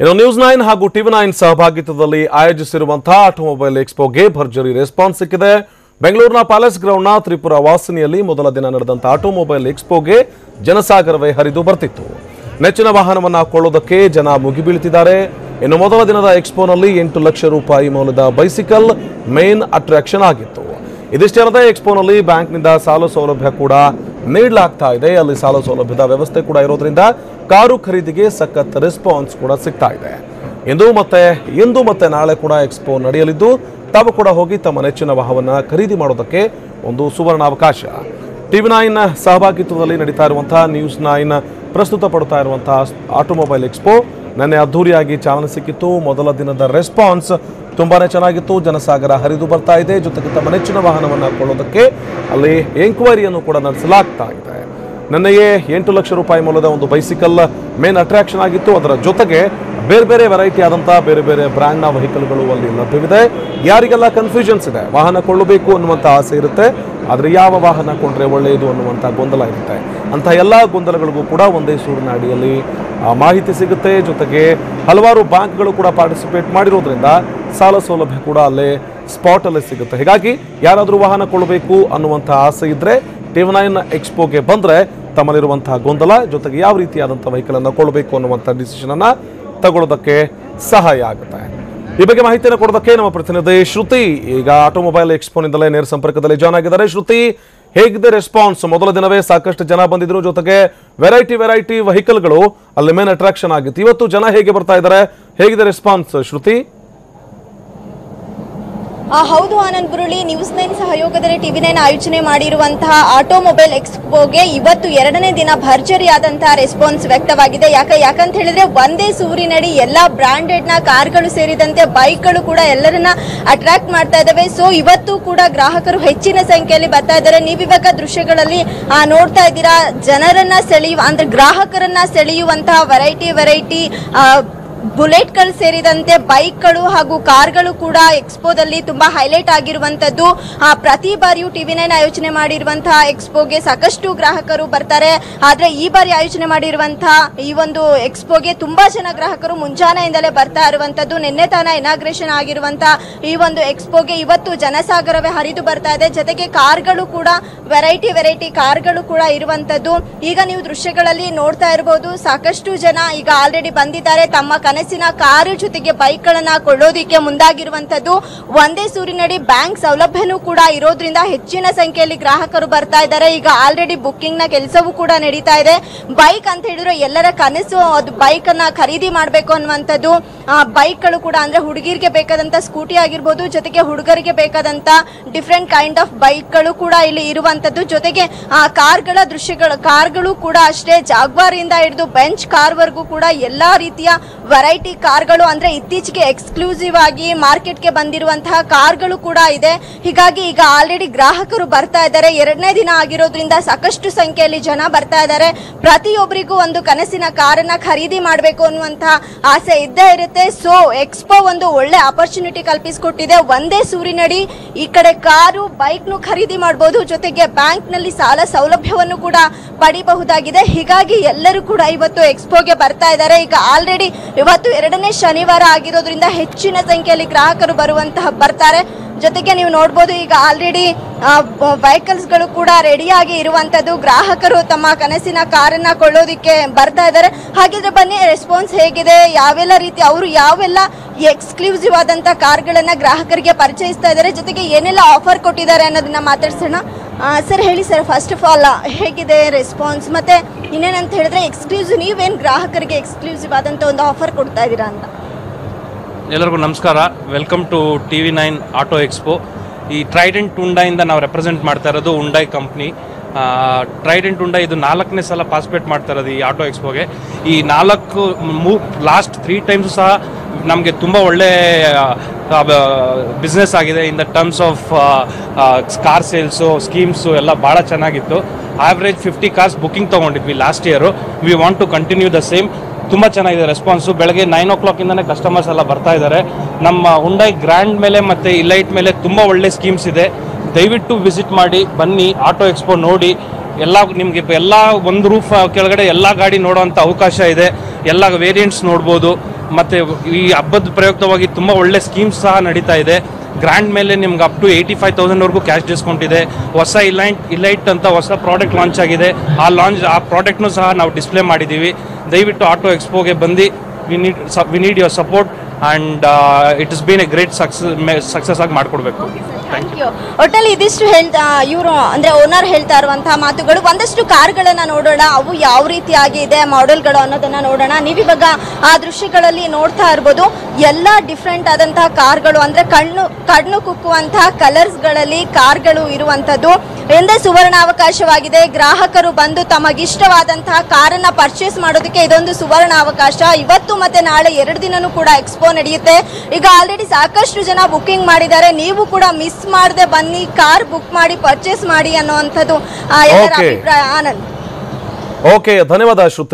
ಇನ್ನು news nine ಹಾಗೂ TV nine ಸಹಭಾಗಿತ್ವದಲ್ಲಿ ಆಯೋಜಿಸಿರುವಂತಹ ಆಟೋಮೊಬೈಲ್ ಎಕ್ಸ್ಪೋಗೆ ಭರ್ಜರಿ ರೆಸ್ಪಾನ್ಸ್ ಸಿಕ್ಕಿದೆ. ಬೆಂಗಳೂರಿನ ಪ್ಯಾಲೇಸ್ ಗ್ರೌಂಡ್ನ ತ್ರಿಪುರ ವಾಸಿನಿಯಲ್ಲಿ ಮೊದಲ ದಿನ ನಡೆದಂತ ಆಟೋಮೊಬೈಲ್ ಎಕ್ಸ್ಪೋಗೆ ಜನಸಾಗರವೇ ಹರಿದು ಬರ್ತಿತ್ತು. ನೆಚ್ಚಿನ ವಾಹನವನ್ನು ಕೊಳ್ಳೋದಕ್ಕೆ ಜನ ಮುಗಿಬೀಳ್ತಿದ್ದಾರೆ. ಇನ್ನು ಮೊದಲ ದಿನದ ಎಕ್ಸ್ಪೋನಲ್ಲಿ ಎಂಟು ಲಕ್ಷ ರೂಪಾಯಿ ಮೌಲ್ಯದ ಬೈಸಿಕಲ್ ಮೇನ್ ಅಟ್ರಾಕ್ಷನ್ ಆಗಿತ್ತು. ಇದಿಷ್ಟೇ ಅಲ್ಲದೆ ಎಕ್ಸ್ಪೋನಲ್ಲಿ ಬ್ಯಾಂಕ್ನಿಂದ ಸಾಲ ಸೌಲಭ್ಯ ಕೂಡ ನೀಡಲಾಗ್ತಾ ಇದೆ. ಅಲ್ಲಿ ಸಾಲ ಸೌಲಭ್ಯದ ವ್ಯವಸ್ಥೆ ಕೂಡ ಇರೋದ್ರಿಂದ ಕಾರು ಖರೀದಿಗೆ ಸಖತ್ ರೆಸ್ಪಾನ್ಸ್ ಕೂಡ ಸಿಗ್ತಾ ಇದೆ. ಇಂದು ಮತ್ತೆ ಇಂದು ಮತ್ತೆ ನಾಳೆ ಕೂಡ ಎಕ್ಸ್ಪೋ ನಡೆಯಲಿದ್ದು, ತಾವು ಕೂಡ ಹೋಗಿ ತಮ್ಮ ನೆಚ್ಚಿನ ವಾಹನವನ್ನು ಖರೀದಿ ಮಾಡೋದಕ್ಕೆ ಒಂದು ಸುವರ್ಣ ಅವಕಾಶ ಟಿವಿ ನೈನ್ ಸಹಭಾಗಿತ್ವದಲ್ಲಿ ನಡೀತಾ ಇರುವಂತಹ, ನ್ಯೂಸ್ ನೈನ್ ಪ್ರಸ್ತುತ ಪಡ್ತಾ ಇರುವಂತಹ ಆಟೋಮೊಬೈಲ್ ಎಕ್ಸ್ಪೋ ನಿನ್ನೆ ಅದ್ದೂರಿಯಾಗಿ ಚಾಲನೆ ಸಿಕ್ಕಿತ್ತು. ಮೊದಲ ದಿನದ ರೆಸ್ಪಾನ್ಸ್ ತುಂಬಾ ಚೆನ್ನಾಗಿತ್ತು. ಜನಸಾಗರ ಹರಿದು ಬರ್ತಾ ಇದೆ. ಜೊತೆಗೆ ತಮ್ಮ ನೆಚ್ಚಿನ ವಾಹನವನ್ನು ಕೊಳ್ಳೋದಕ್ಕೆ ಅಲ್ಲಿ ಎಂಕ್ವೈರಿಯನ್ನು ಕೂಡ ನಡೆಸಲಾಗ್ತಾ ಇದೆ. ನನಗೆ ಎಂಟು ಲಕ್ಷ ರೂಪಾಯಿ ಮೌಲ್ಯದ ಒಂದು ಬೈಸಿಕಲ್ ಮೇನ್ ಅಟ್ರಾಕ್ಷನ್ ಆಗಿತ್ತು. ಅದರ ಜೊತೆಗೆ ಬೇರೆ ಬೇರೆ ವೆರೈಟಿ ಆದಂತಹ ಬೇರೆ ಬೇರೆ ಬ್ರ್ಯಾಂಡ್ನ ವೆಹಿಕಲ್ಗಳು ಅಲ್ಲಿ ಲಭ್ಯವಿದೆ. ಯಾರಿಗೆಲ್ಲ ಕನ್ಫ್ಯೂಷನ್ಸ್ ಇದೆ, ವಾಹನ ಕೊಳ್ಳಬೇಕು ಅನ್ನುವಂಥ ಆಸೆ ಇರುತ್ತೆ. ಆದರೆ ಯಾವ ವಾಹನ ಕೊಂಡ್ರೆ ಒಳ್ಳೆಯದು ಅನ್ನುವಂಥ ಗೊಂದಲ ಇರುತ್ತೆ. ಅಂಥ ಎಲ್ಲ ಗೊಂದಲಗಳಿಗೂ ಕೂಡ ಒಂದೇ ಸೂರಿನ ಅಡಿಯಲ್ಲಿ ಮಾಹಿತಿ ಸಿಗುತ್ತೆ. ಜೊತೆಗೆ ಹಲವಾರು ಬ್ಯಾಂಕ್ಗಳು ಕೂಡ ಪಾರ್ಟಿಸಿಪೇಟ್ ಮಾಡಿರೋದ್ರಿಂದ ಸಾಲ ಸೌಲಭ್ಯ ಕೂಡ ಅಲ್ಲೇ ಸ್ಪಾಟಲ್ಲೇ ಸಿಗುತ್ತೆ. ಹೀಗಾಗಿ ಯಾರಾದರೂ ವಾಹನ ಕೊಳ್ಳಬೇಕು ಅನ್ನುವಂಥ ಆಸೆ ಇದ್ದರೆ ಟಿವಿ ನೈನ್ ಎಕ್ಸ್ಪೋಗೆ ಬಂದ್ರೆ ತಮ್ಮಲ್ಲಿರುವಂತಹ ಗೊಂದಲ, ಜೊತೆಗೆ ಯಾವ ರೀತಿಯಾದಂಥ ವೆಹಿಕಲನ್ನು ಕೊಳ್ಳಬೇಕು ಅನ್ನುವಂಥ ಡಿಸಿಷನ್ ಅನ್ನ ತಗೊಳ್ಳೋದಕ್ಕೆ ಸಹಾಯ ಆಗುತ್ತೆ. ಈ ಬಗ್ಗೆ ಮಾಹಿತಿಯನ್ನು ಕೊಡೋದಕ್ಕೆ ನಮ್ಮ ಪ್ರತಿನಿಧಿ ಶ್ರುತಿ, ಈಗ ಆಟೋಮೊಬೈಲ್ ಎಕ್ಸ್ಪೋನಿಂದಲೇ ನೇರ ಸಂಪರ್ಕದಲ್ಲಿ ಜಾಯ್ನ್ ಆಗಿದ್ದಾರೆ. ಶ್ರುತಿ, ಹೇಗಿದೆ ರೆಸ್ಪಾನ್ಸ್ ಮೊದಲ ದಿನವೇ ಸಾಕಷ್ಟು ಜನ ಬಂದಿದ್ರು. ಜೊತೆಗೆ ವೆರೈಟಿ ವೆರೈಟಿ ವೆಹಿಕಲ್ಗಳು ಅಲ್ಲಿ ಮೇನ್ ಅಟ್ರಾಕ್ಷನ್ ಆಗಿತ್ತು. ಇವತ್ತು ಜನ ಹೇಗೆ ಬರ್ತಾ ಇದ್ದಾರೆ? ಹೇಗಿದೆ ರೆಸ್ಪಾನ್ಸ್ ಶ್ರುತಿ? ಹೌದು ಆನಂದ್ ಬುರುಳಿ ನ್ಯೂಸ್ ನೈನ್ ಸಹಯೋಗದಲ್ಲಿ ಟಿವಿ ನೈನ್ ಆಯೋಜನೆ ಮಾಡಿರುವಂತಹ ಆಟೋಮೊಬೈಲ್ ಎಕ್ಸ್ಪೋಗೆ ಇವತ್ತು ಎರಡನೇ ದಿನ ಭರ್ಜರಿಯಾದಂತಹ ರೆಸ್ಪಾನ್ಸ್ ವ್ಯಕ್ತವಾಗಿದೆ. ಯಾಕೆ ಯಾಕಂತ ಹೇಳಿದ್ರೆ ಒಂದೇ ಸೂರಿನಡಿ ಎಲ್ಲಾ ಬ್ರಾಂಡೆಡ್ನ ಕಾರ್ಗಳು ಸೇರಿದಂತೆ ಬೈಕ್ಗಳು ಕೂಡ ಎಲ್ಲರನ್ನ ಅಟ್ರಾಕ್ಟ್ ಮಾಡ್ತಾ ಇದ್ದಾವೆ ಸೊ ಇವತ್ತು ಕೂಡ ಗ್ರಾಹಕರು ಹೆಚ್ಚಿನ ಸಂಖ್ಯೆಯಲ್ಲಿ ಬರ್ತಾ ಇದ್ದಾರೆ. ನೀವಿವಾಗ ದೃಶ್ಯಗಳಲ್ಲಿ ನೋಡ್ತಾ ಇದ್ದೀರಾ, ಜನರನ್ನ ಸೆಳೆಯುವ ಅಂದ್ರೆ ಗ್ರಾಹಕರನ್ನ ಸೆಳೆಯುವಂತಹ ವೆರೈಟಿ ವೆರೈಟಿ ಬುಲೆಟ್ಗಳು ಸೇರಿದಂತೆ ಬೈಕ್ಗಳು ಹಾಗೂ ಕಾರ್ಗಳು ಕೂಡ ಎಕ್ಸ್ಪೋದಲ್ಲಿ ತುಂಬಾ ಹೈಲೈಟ್ ಆಗಿರುವಂತದ್ದು. ಪ್ರತಿ ಬಾರಿಯೂ ಟಿವಿ ನೈನ್ ಆಯೋಜನೆ ಮಾಡಿರುವಂತಹ ಎಕ್ಸ್ಪೋಗೆ ಸಾಕಷ್ಟು ಗ್ರಾಹಕರು ಬರ್ತಾರೆ. ಆದ್ರೆ ಈ ಬಾರಿ ಆಯೋಜನೆ ಮಾಡಿರುವಂತಹ ಈ ಒಂದು ಎಕ್ಸ್ಪೋಗೆ ತುಂಬಾ ಜನ ಗ್ರಾಹಕರು ಮುಂಜಾನೆಯಿಂದಲೇ ಬರ್ತಾ ಇರುವಂತದ್ದು ನಿನ್ನೆ ತಾನ ಇನಾಗ್ರೇಷನ್ ಆಗಿರುವಂತಹ ಈ ಒಂದು ಎಕ್ಸ್ಪೋಗೆ ಇವತ್ತು ಜನಸಾಗರವೇ ಹರಿದು ಬರ್ತಾ ಇದೆ. ಜೊತೆಗೆ ಕಾರ್ಗಳು ಕೂಡ ವೆರೈಟಿ ವೆರೈಟಿ ಕಾರ್ಗಳು ಕೂಡ ಇರುವಂತದ್ದು ಈಗ ನೀವು ದೃಶ್ಯಗಳಲ್ಲಿ ನೋಡ್ತಾ ಇರಬಹುದು ಸಾಕಷ್ಟು ಜನ ಈಗ ಆಲ್ರೆಡಿ ಬಂದಿದ್ದಾರೆ. ತಮ್ಮ ಕನಸಿನ ಕಾರು ಜೊತೆಗೆ ಬೈಕ್ ಗಳನ್ನ ಕೊಳ್ಳೋದಿಕ್ಕೆ ಮುಂದಾಗಿರುವಂತದ್ದು ಒಂದೇ ಸೂರಿನಡಿ ಬ್ಯಾಂಕ್ ಸೌಲಭ್ಯನೂ ಕೂಡ ಇರೋದ್ರಿಂದ ಹೆಚ್ಚಿನ ಸಂಖ್ಯೆಯಲ್ಲಿ ಗ್ರಾಹಕರು ಬರ್ತಾ ಇದ್ದಾರೆ. ಈಗ ಆಲ್ರೆಡಿ ಬುಕ್ಕಿಂಗ್ನ ಕೆಲಸವೂ ಕೂಡ ನಡೀತಾ ಇದೆ. ಬೈಕ್ ಅಂತ ಹೇಳಿದ್ರೆ ಎಲ್ಲರ ಕನಸು, ಅದು ಬೈಕ್ ಖರೀದಿ ಮಾಡಬೇಕು ಅನ್ನುವಂಥದ್ದು. ಬೈಕ್ಗಳು ಕೂಡ ಅಂದ್ರೆ ಹುಡುಗಿರಿಗೆ ಬೇಕಾದಂತ ಸ್ಕೂಟಿ ಆಗಿರ್ಬೋದು, ಜೊತೆಗೆ ಹುಡುಗರಿಗೆ ಬೇಕಾದಂತ ಡಿಫ್ರೆಂಟ್ ಕೈಂಡ್ ಆಫ್ ಬೈಕ್ಗಳು ಕೂಡ ಇಲ್ಲಿ ಇರುವಂತದ್ದು ಜೊತೆಗೆ ಕಾರ್ಗಳ ದೃಶ್ಯಗಳು, ಕಾರ್ಗಳು ಕೂಡ ಅಷ್ಟೇ. ಜಾಗ್ವಾರಿಂದ ಹಿಡಿದು ಬೆಂಚ್ ಕಾರ್ ವರ್ಗೂ ಕೂಡ ಎಲ್ಲಾ ರೀತಿಯ ವೆರೈಟಿ ಕಾರ್ಗಳು ಅಂದ್ರೆ ಇತ್ತೀಚೆಗೆ ಎಕ್ಸ್ಕ್ಲೂಸಿವ್ ಆಗಿ ಮಾರ್ಕೆಟ್ಗೆ ಬಂದಿರುವಂತಹ ಕಾರ್ಗಳು ಕೂಡ ಇದೆ. ಹೀಗಾಗಿ ಈಗ ಆಲ್ರೆಡಿ ಗ್ರಾಹಕರು ಬರ್ತಾ ಇದ್ದಾರೆ. ಎರಡನೇ ದಿನ ಆಗಿರೋದ್ರಿಂದ ಸಾಕಷ್ಟು ಸಂಖ್ಯೆಯಲ್ಲಿ ಜನ ಬರ್ತಾ ಇದ್ದಾರೆ. ಪ್ರತಿಯೊಬ್ಬರಿಗೂ ಒಂದು ಕನಸಿನ ಕಾರನ್ನ ಖರೀದಿ ಮಾಡಬೇಕು ಅನ್ನುವಂತಹ ಆಸೆ ಇದ್ದೇ ಇರುತ್ತೆ. ಸೊ ಎಕ್ಸ್ಪೋ ಒಂದು ಒಳ್ಳೆ ಅಪರ್ಚುನಿಟಿ ಕಲ್ಪಿಸಿಕೊಟ್ಟಿದೆ. ಒಂದೇ ಸೂರಿನಡಿ ಈ ಕಡೆ ಕಾರು ಬೈಕ್ನು ಖರೀದಿ ಮಾಡಬಹುದು ಜೊತೆಗೆ ಬ್ಯಾಂಕ್ನಲ್ಲಿ ಸಾಲ ಸೌಲಭ್ಯವನ್ನು ಕೂಡ ಪಡಿಬಹುದಾಗಿದೆ. ಹೀಗಾಗಿ ಎಲ್ಲರೂ ಕೂಡ ಇವತ್ತು ಎಕ್ಸ್ಪೋಗೆ ಬರ್ತಾ ಇದ್ದಾರೆ. ಈಗ ಆಲ್ರೆಡಿ ಇವತ್ತು ಎರಡನೇ ಶನಿವಾರ ಆಗಿರೋದ್ರಿಂದ ಹೆಚ್ಚಿನ ಸಂಖ್ಯೆಯಲ್ಲಿ ಗ್ರಾಹಕರು ಬರುವಂತಹ ಬರ್ತಾರೆ. ಜೊತೆಗೆ ನೀವು ನೋಡ್ಬೋದು ಈಗ ಆಲ್ರೆಡಿ ವೆಹಿಕಲ್ಸ್ಗಳು ಕೂಡ ರೆಡಿಯಾಗಿ ಇರುವಂಥದ್ದು ಗ್ರಾಹಕರು ತಮ್ಮ ಕನಸಿನ ಕಾರನ್ನು ಕೊಳ್ಳೋದಕ್ಕೆ ಬರ್ತಾ ಇದ್ದಾರೆ. ಹಾಗಿದ್ರೆ ಬನ್ನಿ ರೆಸ್ಪಾನ್ಸ್ ಹೇಗಿದೆ? ಯಾವೆಲ್ಲ ರೀತಿ, ಅವರು ಯಾವೆಲ್ಲ ಎಕ್ಸ್ಕ್ಲೂಸಿವ್ ಆದಂಥ ಕಾರ್ಗಳನ್ನು ಗ್ರಾಹಕರಿಗೆ ಪರಿಚಯಿಸ್ತಾ ಇದ್ದಾರೆ? ಜೊತೆಗೆ ಏನೆಲ್ಲ ಆಫರ್ ಕೊಟ್ಟಿದ್ದಾರೆ ಅನ್ನೋದನ್ನ ಮಾತಾಡ್ಸೋಣ. ಸರ್, ಹೇಳಿ ಸರ್ ಫಸ್ಟ್ ಆಫ್ ಆಲ್ ಹೇಗಿದೆ ರೆಸ್ಪಾನ್ಸ್ ಮತ್ತೆ ಇನ್ನೇನಂತ ಹೇಳಿದ್ರೆ ಎಕ್ಸ್ಕ್ಲೂಸಿವ್ ನೀವೇನು ಗ್ರಾಹಕರಿಗೆ ಎಕ್ಸ್ಕ್ಲೂಸಿವ್ ಆದಂತ ಒಂದು ಆಫರ್ ಕೊಡ್ತಾ ಇದ್ದೀರಾ ಅಂತ? ಎಲ್ಲರಿಗೂ ನಮಸ್ಕಾರ. Welcome to T V nine auto expo ಈ ಟ್ರೈಡೆಂಟ್ ಉಂಡಾಯಿಂದ ನಾವು ರೆಪ್ರೆಸೆಂಟ್ ಮಾಡ್ತಾ ಇರೋದು ಉಂಡೈ ಕಂಪ್ನಿ ಟ್ರೈಡೆಂಟ್ ಉಂಡೈ ಇದು ನಾಲ್ಕನೇ ಸಲ ಪಾರ್ಟಿಸಿಪೇಟ್ ಮಾಡ್ತಾ ಇರೋದು ಈ ಆಟೋ ಎಕ್ಸ್ಪೋಗೆ ಈ ನಾಲ್ಕು ಮೂ ಲಾಸ್ಟ್ ತ್ರೀ ಟೈಮ್ಸು ಸಹ ನಮಗೆ ತುಂಬ ಒಳ್ಳೆ ಬಿಸ್ನೆಸ್ ಆಗಿದೆ. In the terms of car sales schemes ಎಲ್ಲ ಭಾಳ ಚೆನ್ನಾಗಿತ್ತು. Average fifty cars booking ತೊಗೊಂಡಿದ್ವಿ last year we want to continue the same ತುಂಬ ಚೆನ್ನಾಗಿದೆ ರೆಸ್ಪಾನ್ಸು ಬೆಳಗ್ಗೆ ನೈನ್ ಓ ಕ್ಲಾಕಿಂದನೇ ಕಸ್ಟಮರ್ಸ್ ಎಲ್ಲ ಬರ್ತಾ ಇದ್ದಾರೆ ನಮ್ಮ ಹುಂಡೈ ಗ್ರ್ಯಾಂಡ್ ಮೇಲೆ ಮತ್ತು ಇಲೈಟ್ ಮೇಲೆ ತುಂಬ ಒಳ್ಳೆ ಸ್ಕೀಮ್ಸ್ ಇದೆ. ದಯವಿಟ್ಟು ವಿಸಿಟ್ ಮಾಡಿ, ಬನ್ನಿ ಆಟೋ ಎಕ್ಸ್ಪೋ ನೋಡಿ. ಎಲ್ಲ ನಿಮಗೆ ಎಲ್ಲ ಒಂದು ರೂಫ್ ಕೆಳಗಡೆ ಎಲ್ಲ ಗಾಡಿ ನೋಡೋವಂಥ ಅವಕಾಶ ಇದೆ. ಎಲ್ಲ ವೇರಿಯಂಟ್ಸ್ ನೋಡ್ಬೋದು. ಮತ್ತು ಈ ಹಬ್ಬದ ಪ್ರಯುಕ್ತವಾಗಿ ತುಂಬ ಒಳ್ಳೆ ಸ್ಕೀಮ್ಸ್ ಸಹ ನಡೀತಾ ಇದೆ. ಗ್ರ್ಯಾಂಡ್ ಮೇಲೆ ನಿಮ್ಗೆ ಅಪ್ ಟು ಏಯ್ಟಿ ಫೈವ್ ತೌಸಂಡ್ವರೆಗೂ ಕ್ಯಾಶ್ ಡಿಸ್ಕೌಂಟ್ ಇದೆ. ಹೊಸ ಇಲೈಟ್ ಇಲೈಟ್ ಅಂತ ಹೊಸ ಪ್ರಾಡಕ್ಟ್ ಲಾಂಚ್ ಆಗಿದೆ. ಆ ಲಾಂಚ್ ಆ ಪ್ರಾಡಕ್ಟ್ನು ಸಹ ನಾವು ಡಿಸ್ಪ್ಲೇ ಮಾಡಿದ್ದೀವಿ. ದಯವಿಟ್ಟು ಆಟೋ ಎಕ್ಸ್ಪೋಗೆ ಬಂದು we need we need your support and it is been a great success success ಆಗಿ ಮಾಡಿಕೊಡ್ಬೇಕು. ಥ್ಯಾಂಕ್ ಯು ಒಟ್ಟಲ್ಲಿ ಇದಿಷ್ಟು ಹೇಳ್ತಾ ಇವರು ಅಂದ್ರೆ ಓನರ್ ಹೇಳ್ತಾ ಇರುವಂತಹ ಮಾತುಗಳು ಒಂದಷ್ಟು ಕಾರ್ಗಳನ್ನ ನೋಡೋಣ ಅವು ಯಾವ ರೀತಿಯಾಗಿ ಇದೆ ಮಾಡೆಲ್ಗಳು ಅನ್ನೋದನ್ನ ನೋಡೋಣ. ನೀವಿವಾಗ ಆ ದೃಶ್ಯಗಳಲ್ಲಿ ನೋಡ್ತಾ ಇರ್ಬೋದು ಎಲ್ಲ ಡಿಫ್ರೆಂಟ್ ಆದಂತಹ ಕಾರ್ಗಳು ಅಂದ್ರೆ ಕಣ್ಣು ಕಣ್ಣು ಕುಕ್ಕುವಂತಹ ಕಲರ್ಸ್ಗಳಲ್ಲಿ ಕಾರ್ಗಳು ಇರುವಂತದ್ದು ಎಂದೇ ಸುವರ್ಣಾವಕಾಶವಾಗಿದೆ. ಗ್ರಾಹಕರು ಬಂದು ತಮಗಿಷ್ಟವಾದಂತಹ ಕಾರನ್ನ ಪರ್ಚೇಸ್ ಮಾಡೋದಕ್ಕೆ ಇದೊಂದು ಸುವರ್ಣ ಅವಕಾಶ ಇವತ್ತು ಮತ್ತೆ ನಾಳೆ ಎರಡು ದಿನನೂ ಕೂಡ ಎಕ್ಸ್ಪೋ ನಡೆಯುತ್ತೆ. ಈಗ ಆಲ್ರೆಡಿ ಸಾಕಷ್ಟು ಜನ ಬುಕ್ಕಿಂಗ್ ಮಾಡಿದ್ದಾರೆ. ನೀವು ಕೂಡ ಮಿಸ್ ಮಾಡದೆ ಬನ್ನಿ ಕಾರ್ ಬುಕ್ ಮಾಡಿ ಪರ್ಚೇಸ್ ಮಾಡಿ ಅನ್ನುವಂಥದ್ದು ಆ, ಎಲ್ಲರ ಅಭಿಪ್ರಾಯ. ಆನಂದ್. ಓಕೆ ಧನ್ಯವಾದ ಶ್ರುತಿ